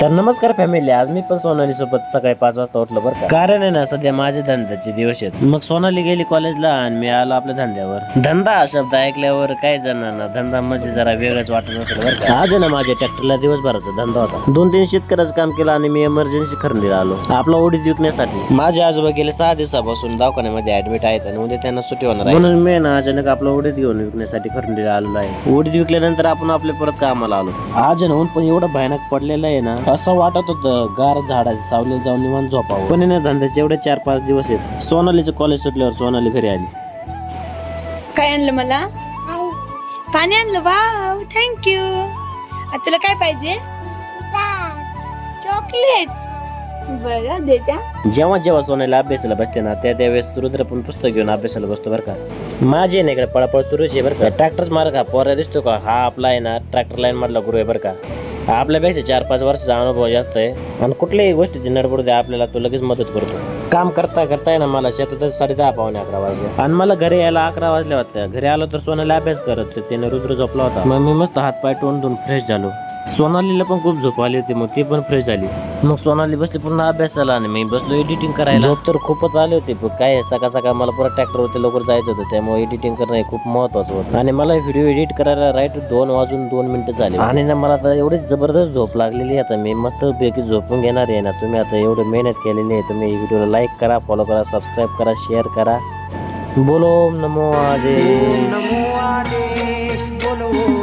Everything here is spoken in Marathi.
तर नमस्कार फॅमिली आज मी पण सोनाली सोबत सकाळी पाच वाजता उठलो बरं का. कारण आहे ना सध्या माझे धंद्याचे दिवस आहेत. मग सोनाली गेली कॉलेजला आणि मी आलो आपल्या धंद्यावर. धंदा हा शब्द ऐकल्यावर काय जणांना धंदा म्हणजे जरा वेगळंच वाटत असेल बरं का. आज आहे ना माझ्या ट्रॅक्टरला दिवसभराचा धंदा होता. दोन तीन शेतकऱ्याचं काम केलं आणि मी इमर्जन्सी खरेदीला आलो. आपला ओढीत विकण्यासाठी. माझे आजोबा गेले सहा दिवसापासून दवाखान्यामध्ये ऍडमिट आहेत आणि उद्या त्यांना सुट्टी होणार आहे. म्हणून मी ना अचानक आपला ओढीत घेऊन विकण्यासाठी खरेदीला आलेलो आहे. ओढीत विकल्यानंतर आपण आपल्या परत कामाला आलो. आज आहे ना ऊन पण एवढं भयानक पडलेलं आहे ना. असं वाटत होतं गार झाडाच्या सावलीला जाऊन निवांत झोपावं. पण ना धंद्याचे एवढे चार पाच दिवस आहेत सोनालीचं कॉलेज सुटल्यावर सोनाली घरी आली. काय आणलं मला? पाणी आणलं वाव थँक्यू तुला काय पाहिजे? चॉकलेट. बरं जेव्हा जेव्हा सोनालीला अभ्यासाला बसते ना त्या त्यावेळेस रुद्र पण पुस्तक घेऊन अभ्यासाला बसतो बरं का. माझी ना इकडे पळापळ सुरूच आहे बरं का. ट्रॅक्टरच मार का पोरा दिसतो का? हा आपला आहे ना ट्रॅक्टर लाईन मधला गुरु आहे बरं का. आपल्यापेक्षा चार पाच वर्षाचा अनुभव जास्त आहे. आणि कुठल्याही गोष्टीची नडबड द्या आपल्याला तो लगेच मदत करतो. काम करता करता आहे ना मला शेतातच साडे दहा पावणे अकरा वाजले. आणि मला घरी यायला अकरा वाजल्या होत्या घरी आलो तर सोन्याला अभ्यास करत त्याने रुद्र झोपला होता. मग मी मस्त हात पाय तोंड धुवून फ्रेश झालो. सोनालीला पण खूप झोप आली होती मग ती पण फ्रेश झाली. मग सोनाली बसली पूर्ण अभ्यासाला आणि मी बसलो एडिटिंग करायला. झोप तर खूपच आली होती पण काय सकाळ सकाळ मला पुरा ट्रॅक्टरवरती लवकर जायचं होतं त्यामुळे एडिटिंग करणं हे खूप महत्वाचं होतं. आणि मला व्हिडिओ एडिट करायला राईट दोन वाजून दोन मिनिटं झाली. आणि ना मला आता एवढी जबरदस्त झोप लागलेली आहे आता मी मस्त पैकी झोपून घेणार आहे ना. तुम्ही आता एवढं मेहनत केलेली आहे तुम्ही व्हिडिओला लाईक करा फॉलो करा सबस्क्राईब करा शेअर करा. बोलो नमो आदेश बोलो.